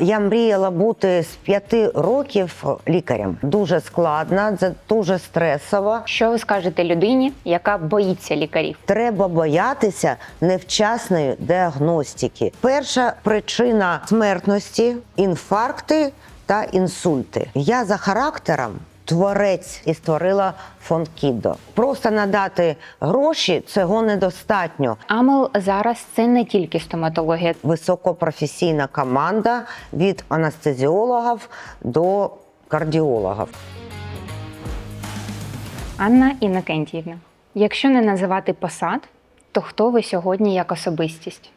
Я мріяла бути з п'яти років лікарем. Дуже складно, це дуже стресово. Що ви скажете людині, яка боїться лікарів? Треба боятися невчасної діагностики. Перша причина смертності інфаркти та інсульти. Я за характером. Творець і створила фонд Кідо. Просто надати гроші цього недостатньо. Амел зараз це не тільки стоматологія. Високопрофесійна команда від анестезіологів до кардіологів. Анна Інокентіївна. Якщо не називати посад, то хто ви сьогодні як особистість?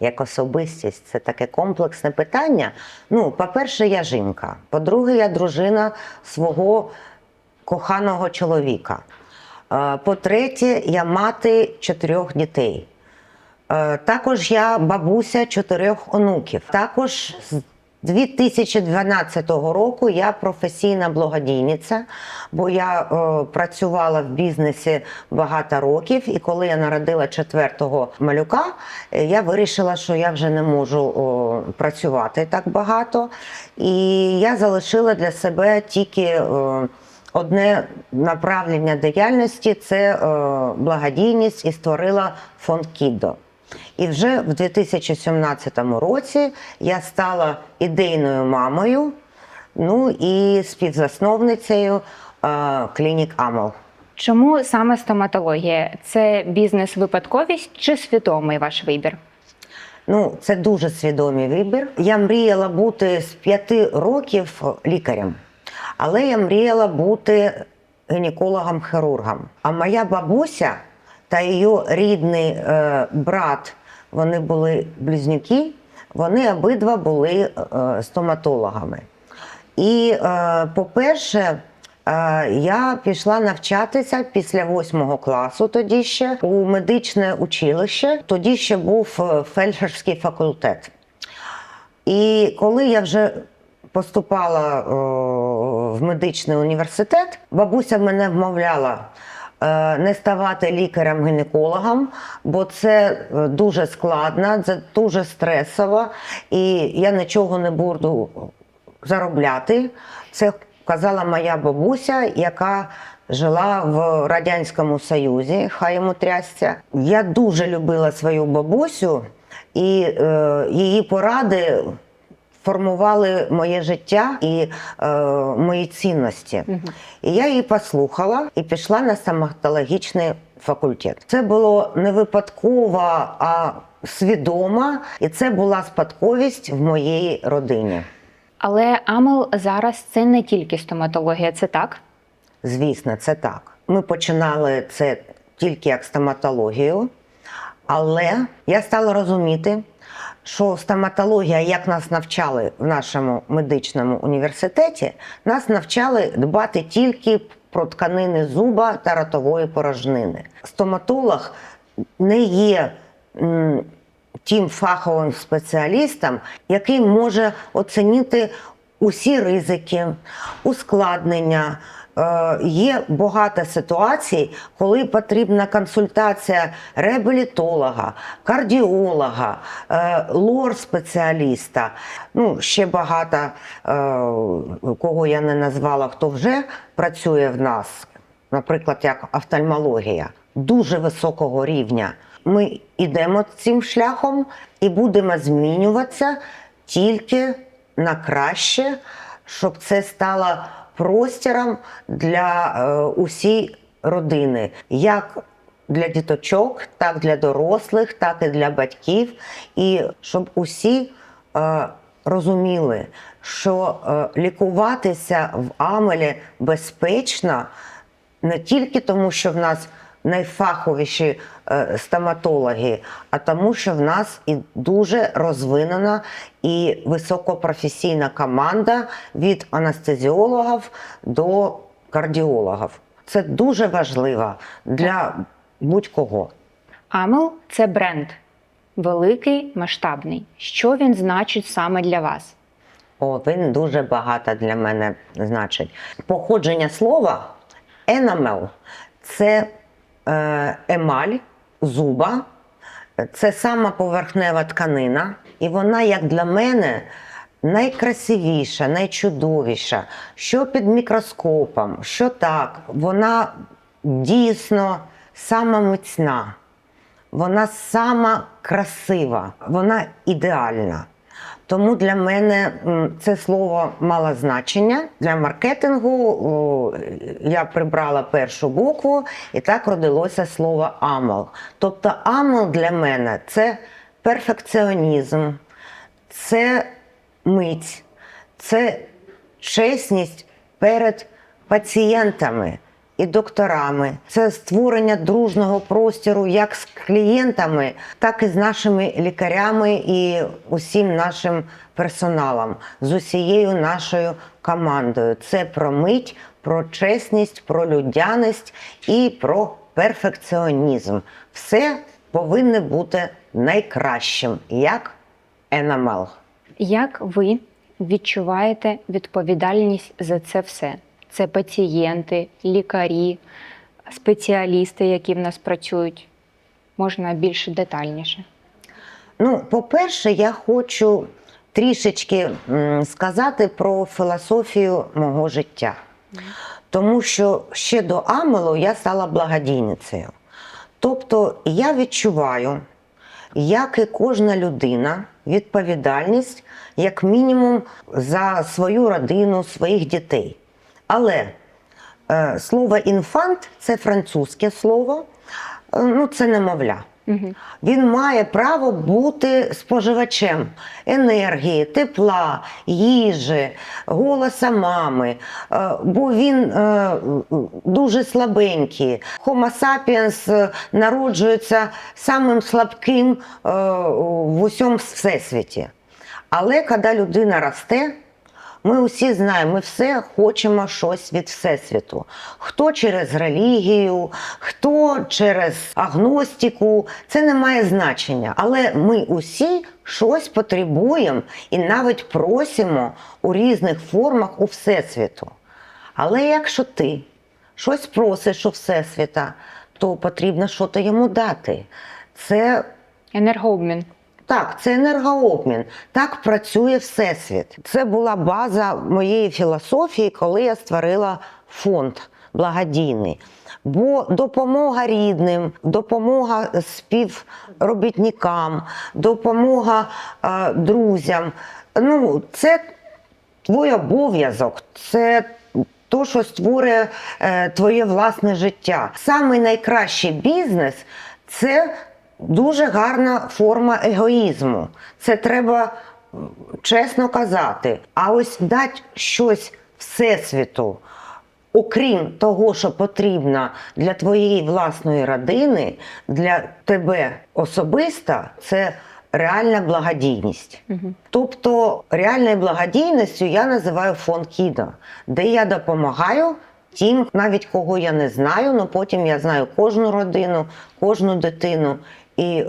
Як особистість це таке комплексне питання. Ну, по-перше, я жінка. По-друге, я дружина свого коханого чоловіка. Е, По-третє, я мати чотирьох дітей. Е, Також я бабуся чотирьох онуків. Також 2012 року я професійна благодійниця, бо я е, працювала в бізнесі багато років, і коли я народила четвертого малюка, е, я вирішила, що я вже не можу о, працювати так багато. І я залишила для себе тільки. е, Одне направлення діяльності це е, благодійність і створила фонд Кідо. І вже в 2017 році я стала ідейною мамою, ну і співзасновницею е, клінік Амел. Чому саме стоматологія? Це бізнес-випадковість чи свідомий ваш вибір? Ну, це дуже свідомий вибір. Я мріяла бути з п'яти років лікарем, але я мріяла бути гінекологом-хірургом. А моя бабуся та її рідний е, брат, вони були близнюки, вони обидва були е, стоматологами. І, е, по-перше, е, я пішла навчатися після восьмого класу тоді ще у медичне училище. Тоді ще був фельдшерський факультет. І коли я вже поступала в медичний університет, бабуся мене вмовляла не ставати лікарем-гінекологом, бо це е, дуже складно, це дуже стресово, і я нічого не буду заробляти. Це казала моя бабуся, яка жила в Радянському Союзі, хай йому трясця. Я дуже любила свою бабусю, і е, її поради формували моє життя і е, мої цінності. І я її послухала і пішла на стоматологічний факультет. Це було не випадково, а свідомо, і це була спадковість в моїй родині. Але Амел зараз це не тільки стоматологія, це так? Звісно, це так. Ми починали це тільки як стоматологію, але я стала розуміти, що стоматологія, як нас навчали в нашому медичному університеті, нас навчали дбати тільки про тканини зуба та ротової порожнини. Стоматолог не є тим фаховим спеціалістом, який може оцінити усі ризики, ускладнення. Е, Є багато ситуацій, коли потрібна консультація реабілітолога, кардіолога, е, лор-спеціаліста. Ну, ще багато е, кого я не назвала, хто вже працює в нас, наприклад, як офтальмологія, дуже високого рівня. Ми йдемо цим шляхом і будемо змінюватися тільки на краще, щоб це стало простіром для е, усієї родини, як для діточок, так для дорослих, так і для батьків, і щоб усі е, розуміли, що е, лікуватися в Амелі безпечно не тільки тому, що в нас найфаховіші стоматологи, а тому, що в нас і дуже розвинена і високопрофесійна команда від анестезіологів до кардіологів. Це дуже важливо для будь-кого. Амел це бренд, великий, масштабний. Що він значить саме для вас? О, він дуже багато для мене значить. Походження слова enamel – це е, емаль зуба, це сама поверхнева тканина, і вона, як для мене, найкрасивіша, найчудовіша, що під мікроскопом, що так, вона дійсно сама міцна, вона сама красива, вона ідеальна. Тому для мене це слово мало значення. Для маркетингу я прибрала першу букву, і так родилося слово амел. Тобто амел для мене це перфекціонізм, це мить, це чесність перед пацієнтами і докторами. Це створення дружного простору як з клієнтами, так і з нашими лікарями і усім нашим персоналом, з усією нашою командою. Це про мить, про чесність, про людяність і про перфекціонізм. Все повинно бути найкращим, як Енамел. Як ви відчуваєте відповідальність за це все? Це пацієнти, лікарі, спеціалісти, які в нас працюють. Можна більш детальніше. Ну, по-перше, я хочу трішечки сказати про філософію мого життя. Тому що ще до Амелу я стала благодійницею. Тобто я відчуваю, як і кожна людина, відповідальність, як мінімум, за свою родину, своїх дітей. Але е, слово інфант це французьке слово, е, ну це немовля. Угу. Він має право бути споживачем енергії, тепла, їжі, голоса мами, е, бо він е, дуже слабенький. Homo sapiens е, народжується самим слабким в усьому всесвіті. Але коли людина росте, ми усі знаємо, ми все хочемо щось від Всесвіту. Хто через релігію, хто через агностику, це не має значення. Але ми усі щось потребуємо і навіть просимо у різних формах у Всесвіту. Але якщо ти щось просиш у Всесвіта, то потрібно щось йому дати. Це Енергообмін. Так, це енергообмін. Так працює Всесвіт. Це була база моєї філософії, коли я створила фонд благодійний. Бо допомога рідним, допомога співробітникам, допомога е, друзям ну, це твій обов'язок, це то, що створює е, твоє власне життя. Самий найкращий бізнес це дуже гарна форма егоїзму. Це треба чесно казати. А ось дати щось всесвіту. Окрім того, що потрібно для твоєї власної родини, для тебе особисто, це реальна благодійність. Угу. Тобто реальною благодійністю я називаю фонд Кідо, де я допомагаю тим, навіть кого я не знаю, але потім я знаю кожну родину, кожну дитину і е,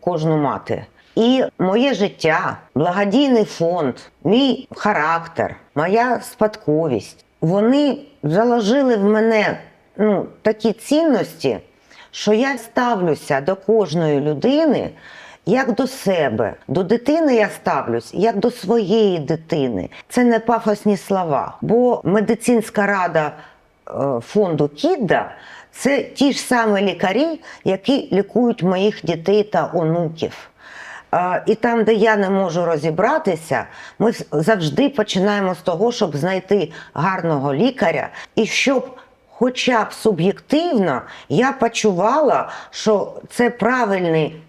кожну мати. І моє життя, благодійний фонд, мій характер, моя спадковість, вони заложили в мене ну, такі цінності, що я ставлюся до кожної людини як до себе. До дитини я ставлюсь як до своєї дитини. Це не пафосні слова. Бо медицинська рада фонду Кідда це ті ж самі лікарі, які лікують моїх дітей та онуків. Е, І там, де я не можу розібратися, ми завжди починаємо з того, щоб знайти гарного лікаря і щоб. Хоча б суб'єктивно я почувала, що це правильний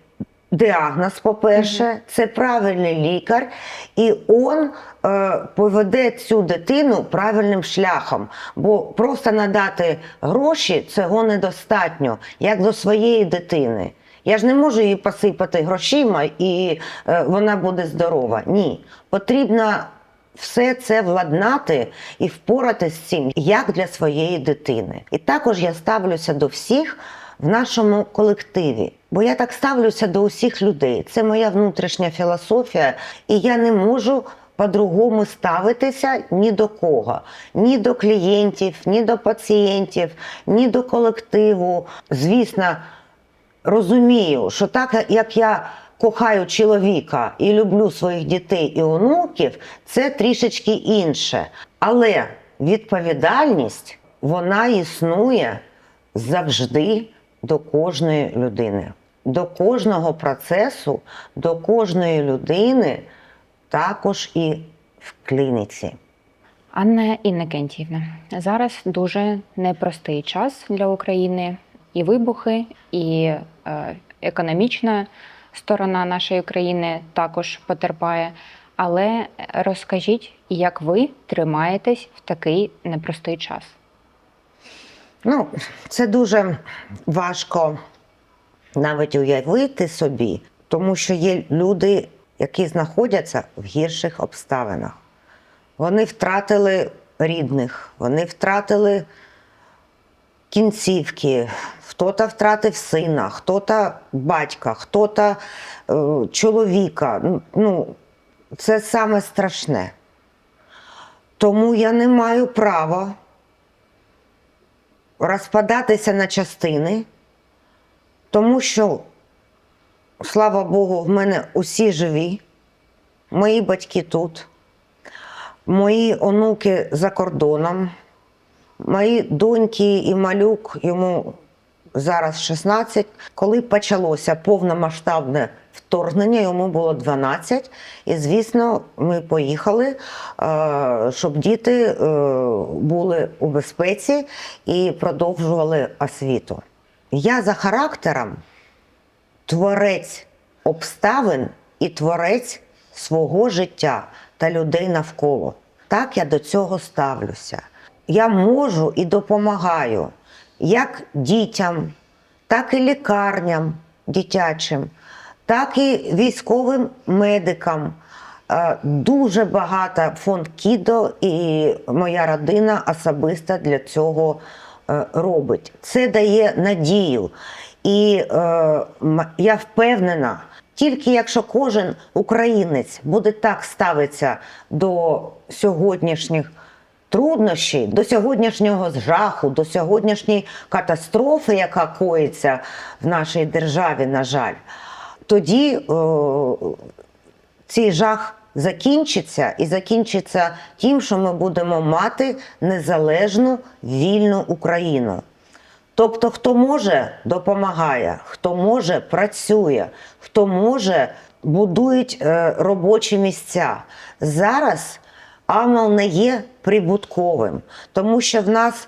діагноз, по-перше, це правильний лікар, і він е, поведе цю дитину правильним шляхом. Бо просто надати гроші цього недостатньо, як до своєї дитини. Я ж не можу її посипати грошима і е, вона буде здорова. Ні. Потрібно все це владнати і впоратися з цим як для своєї дитини. І також я ставлюся до всіх в нашому колективі. Бо я так ставлюся до усіх людей. Це моя внутрішня філософія, і я не можу по-другому ставитися ні до кого, ні до клієнтів, ні до пацієнтів, ні до колективу. Звісно, розумію, що так як я кохаю чоловіка і люблю своїх дітей і онуків, це трішечки інше. Але відповідальність вона існує завжди до кожної людини. До кожного процесу, до кожної людини, також і в клініці. Анна Іннокентіївна, зараз дуже непростий час для України. І вибухи, і е, економічна сторона нашої країни також потерпає. Але розкажіть, як ви тримаєтесь в такий непростий час? Ну, це дуже важко навіть уявити собі, тому що є люди, які знаходяться в гірших обставинах. Вони втратили рідних, вони втратили кінцівки, хто-то втратив сина, хто-то батька, хто-то е, чоловіка. Ну, це саме страшне. Тому я не маю права розпадатися на частини, тому що, слава Богу, в мене усі живі, мої батьки тут, мої онуки за кордоном, мої доньки і малюк йому зараз 16. Коли почалося повномасштабне вторгнення, йому було 12. І, звісно, ми поїхали, е, щоб діти е, були у безпеці і продовжували освіту. Я за характером творець обставин і творець свого життя та людей навколо. Так я до цього ставлюся. Я можу і допомагаю як дітям, так і лікарням дитячим, так і військовим медикам. Е, Дуже багато фонд Кідо і моя родина особисто для цього е, робить. Це дає надію. І е, я впевнена, тільки якщо кожен українець буде так ставитися до сьогоднішніх труднощі, до сьогоднішнього жаху, до сьогоднішньої катастрофи, яка коїться в нашій державі, на жаль, тоді е, цей жах закінчиться і закінчиться тим, що ми будемо мати незалежну вільну Україну. Тобто, хто може, допомагає, хто може, працює, хто може, будують е, робочі місця. Зараз Амал не є прибутковим, тому що в нас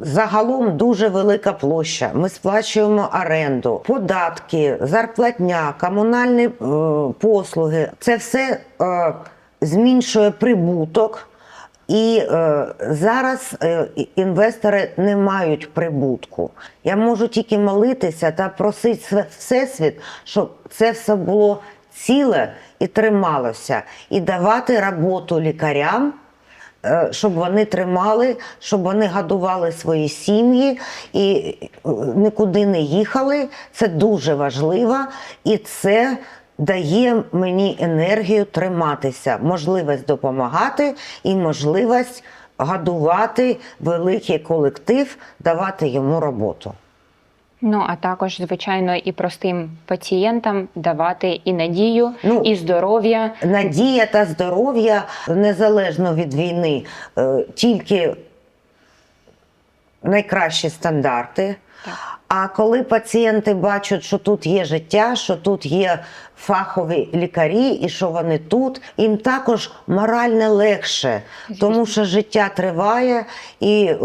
загалом дуже велика площа. Ми сплачуємо оренду, податки, зарплатня, комунальні е, послуги. Це все е, зменшує прибуток. І е, зараз е, інвестори не мають прибутку. Я можу тільки молитися та просити Всесвіт, щоб це все було ціле і трималося, і давати роботу лікарям, е, щоб вони тримали, щоб вони годували свої сім'ї і е, нікуди не їхали. Це дуже важливо, і це дає мені енергію триматися, можливість допомагати і можливість годувати великий колектив, давати йому роботу. Ну а також, звичайно, і простим пацієнтам давати і надію, Ну, і здоров'я. Надія та здоров'я незалежно від війни, е, тільки найкращі стандарти. А коли пацієнти бачать, що тут є життя, що тут є фахові лікарі, і що вони тут, їм також морально легше, тому що життя триває, і е,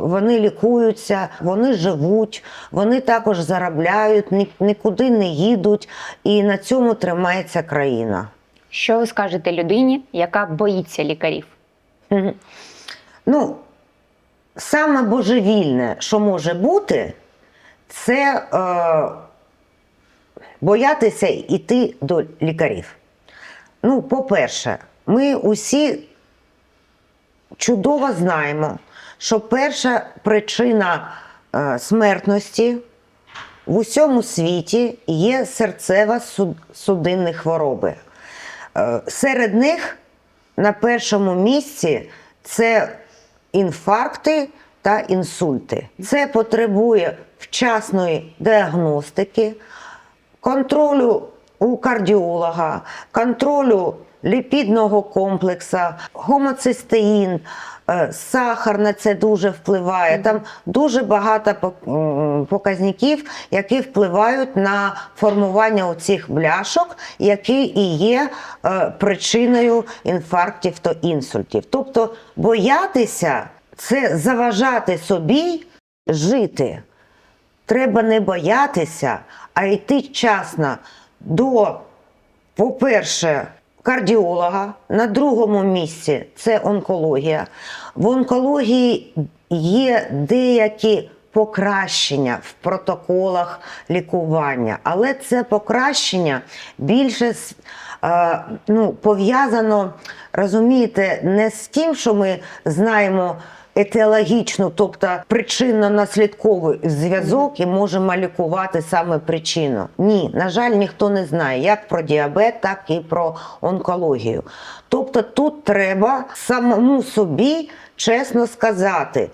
вони лікуються, вони живуть, вони також заробляють, ні- нікуди не їдуть, і на цьому тримається країна. Що ви скажете людині, яка боїться лікарів? Ну, саме божевільне, що може бути, це е, боятися йти до лікарів. Ну, по-перше, ми усі чудово знаємо, що перша причина е, смертності в усьому світі є серцево-судинні хвороби. Е, Серед них на першому місці це інфаркти та інсульти. Це потребує вчасної діагностики, контролю у кардіолога, контролю ліпідного комплексу, гомоцистеїн, сахар на це дуже впливає. Там дуже багато показників, які впливають на формування оцих бляшок, які і є е, причиною інфарктів та інсультів. Тобто боятися це заважати собі жити. Треба не боятися, а йти вчасно до, по-перше, кардіолога. На другому місці це онкологія. В онкології є деякі покращення в протоколах лікування, але це покращення більше ну, пов'язано, розумієте, не з тим, що ми знаємо етіологічну, тобто причинно-наслідковий зв'язок і можемо лікувати саме причину. Ні, на жаль, ніхто не знає як про діабет, так і про онкологію. Тобто тут треба самому собі чесно сказати: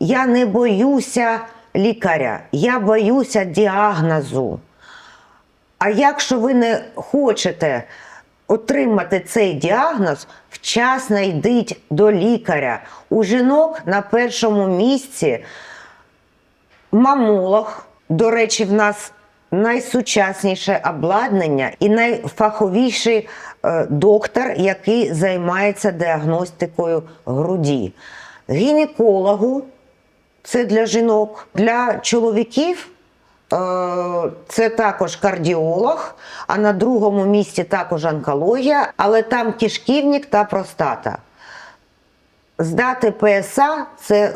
я не боюся лікаря, я боюся діагнозу. А якщо ви не хочете отримати цей діагноз, вчасно йдіть до лікаря. У жінок на першому місці мамолог. До речі, в нас найсучасніше обладнання і найфаховіший е, доктор, який займається діагностикою груді. Гінекологу це для жінок, для чоловіків. Е, Це також кардіолог, а на другому місці також онкологія, але там кишківник та простата. Здати ПСА це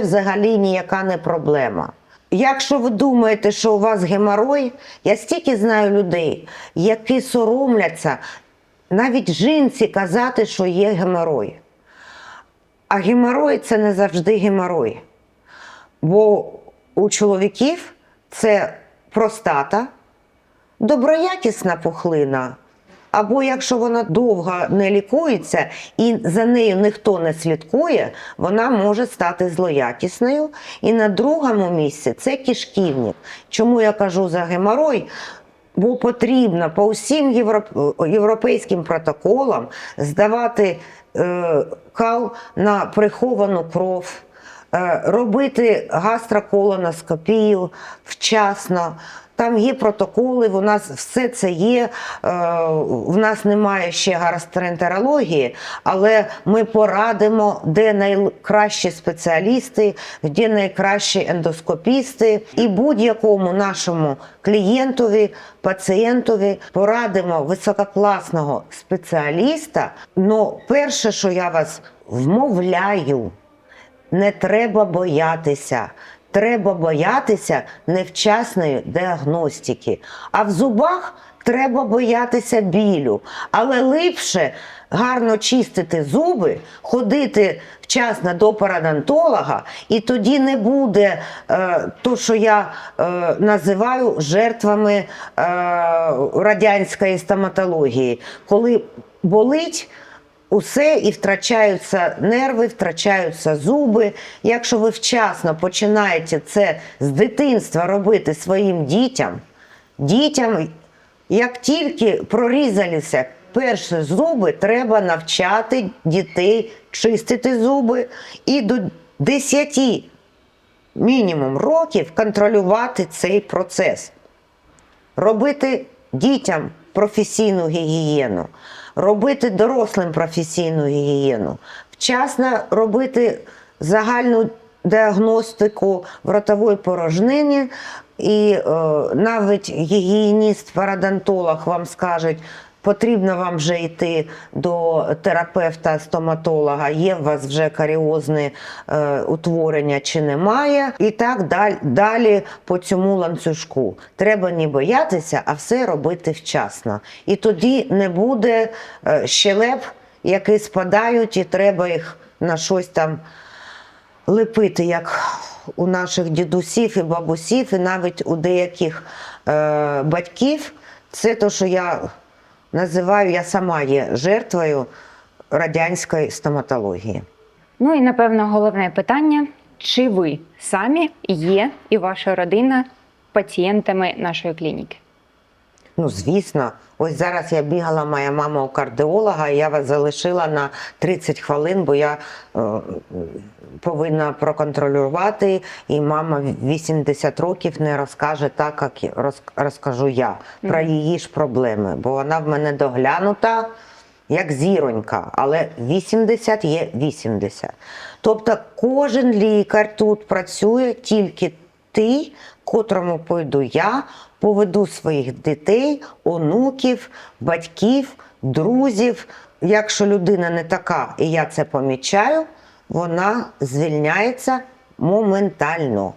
взагалі ніяка не проблема. Якщо ви думаєте, що у вас геморой, я стільки знаю людей, які соромляться навіть жінці казати, що є геморой. А геморой це не завжди геморой. Бо чоловіків це простата, доброякісна пухлина. Або якщо вона довго не лікується і за нею ніхто не слідкує, вона може стати злоякісною. І на другому місці це кишківник. Чому я кажу за геморой? Бо потрібно по європ- європейським протоколам здавати е, кал на приховану кров, робити гастроколоноскопію вчасно. Там є протоколи, у нас все це є. Е, В нас немає ще гастроентерології, але ми порадимо, де найкращі спеціалісти, де найкращі ендоскопісти, і будь-якому нашому клієнтові, пацієнтові порадимо висококласного спеціаліста. Но перше, що я вас вмовляю, не треба боятися. Треба боятися невчасної діагностики. А в зубах треба боятися білю. Але ліпше гарно чистити зуби, ходити вчасно до парадонтолога, і тоді не буде е, то, що я е, називаю жертвами е, радянської стоматології, коли болить. Усе і втрачаються нерви, втрачаються зуби. Якщо ви вчасно починаєте це з дитинства робити своїм дітям, дітям, як тільки прорізалися перші зуби, треба навчати дітей чистити зуби і до 10 мінімум років контролювати цей процес робити дітям професійну гігієну, робити дорослим професійну гігієну, вчасно робити загальну діагностику в ротової порожнині, і е, навіть гігієніст-парадонтолог вам скажуть, Потрібно вам вже йти до терапевта, стоматолога, є у вас вже каріозне е, утворення чи немає. І так далі, далі по цьому ланцюжку. Треба не боятися, а все робити вчасно. І тоді не буде е, щелеп, які спадають, і треба їх на щось там лепити, як у наших дідусів і бабусів, і навіть у деяких е, батьків. Це те, що я називаю, я сама є жертвою радянської стоматології. Ну і напевно головне питання: чи ви самі є і ваша родина пацієнтами нашої клініки? Ну, звісно, ось зараз я бігала, моя мама у кардіолога, і я вас залишила на 30 хвилин, бо я е, повинна проконтролювати, і мама 80 років не розкаже так, як роз- розкажу я про її ж проблеми, бо вона в мене доглянута. Як зіронька, але 80 є 80. Тобто кожен лікар тут працює тільки ти, котрому пойду я, поведу своїх дітей, онуків, батьків, друзів. Якщо людина не така, і я це помічаю, вона звільняється моментально.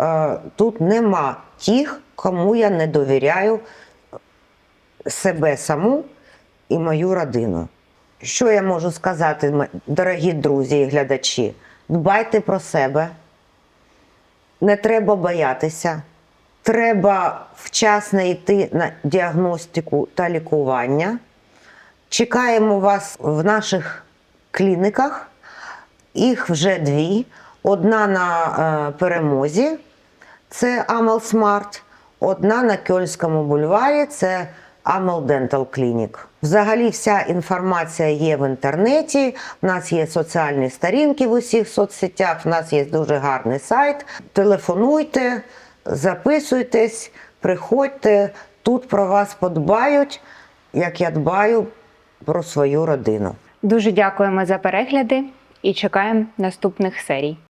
Е, Тут нема тих, кому я не довіряю себе саму і мою родину. Що я можу сказати, дорогі друзі і глядачі? Дбайте про себе, не треба боятися. Треба вчасно йти на діагностику та лікування. Чекаємо вас в наших клініках. Їх вже дві. Одна на е, перемозі, це Амел Смарт, одна на Кьольському бульварі, це Амел Dental Clinic. Взагалі, вся інформація є в інтернеті. У нас є соціальні сторінки в усіх соцсетях, у нас є дуже гарний сайт. Телефонуйте, записуйтесь, приходьте. Тут про вас подбають, як я дбаю про свою родину. Дуже дякуємо за перегляди і чекаємо наступних серій.